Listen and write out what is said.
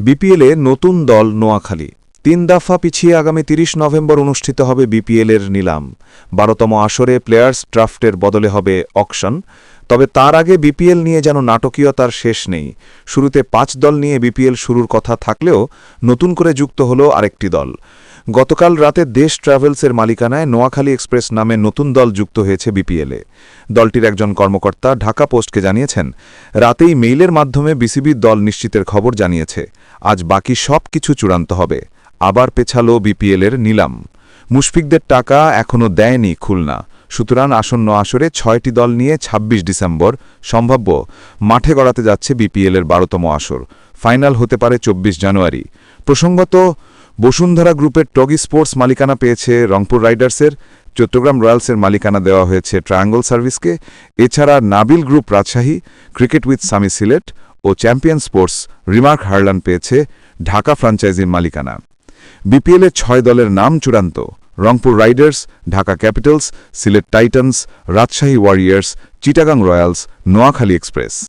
বিপিএলে নতুন দল নোয়াখালী। তিন দফা পিছিয়ে আগামী ৩০ নভেম্বর অনুষ্ঠিত হবে বিপিএলের নিলাম। বারোতম আসরে প্লেয়ার্স ড্রাফটের বদলে হবে অকশন। তবে তার আগে বিপিএল নিয়ে যেন নাটকীয়তার শেষ নেই। শুরুতে পাঁচ দল নিয়ে বিপিএল শুরুর কথা থাকলেও নতুন করে যুক্ত হল আরেকটি দল। গতকাল রাতে দেশ ট্রাভেলসের মালিকানায় নোয়াখালী এক্সপ্রেস নামে নতুন দল যুক্ত হয়েছে বিপিএলে। দলটির একজন কর্মকর্তা ঢাকা পোস্টকে জানিয়েছেন, রাতেই মেইলের মাধ্যমে বিসিবির দল নিশ্চিতের খবর জানিয়েছে, আজ বাকি সব কিছু চূড়ান্ত হবে, আবার পেছালো বিপিএলের নিলাম। মুশফিকদের টাকা এখনও দেয়নি খুলনা, সুতরাং আসন্ন আসরে ছয়টি দল নিয়ে ২৬ ডিসেম্বর সম্ভাব্য মাঠে গড়াতে যাচ্ছে বিপিএলের বারোতম আসর, ফাইনাল হতে পারে ২৪ জানুয়ারি। প্রসঙ্গত বসুন্ধরা গ্রুপের টগি স্পোর্টস মালিকানা পেয়েছে রংপুর রাইডার্সের, চট্টগ্রাম রয়্যালসের মালিকানা দেওয়া হয়েছে ট্রায়াঙ্গল সার্ভিসকে। এছাড়া Nabil group Rajshahi, cricket with Sami Sylhet O champion sports remark Harlan পেয়েছে ঢাকা ফ্রাঞ্চাইজির মালিকানা। বিপিএলে ছয় দলের নাম চূড়ান্ত, Rangpur riders, Dhaka capitals, Sylhet titans, Rajshahi warriors, Chittagong royals, Noakhali express.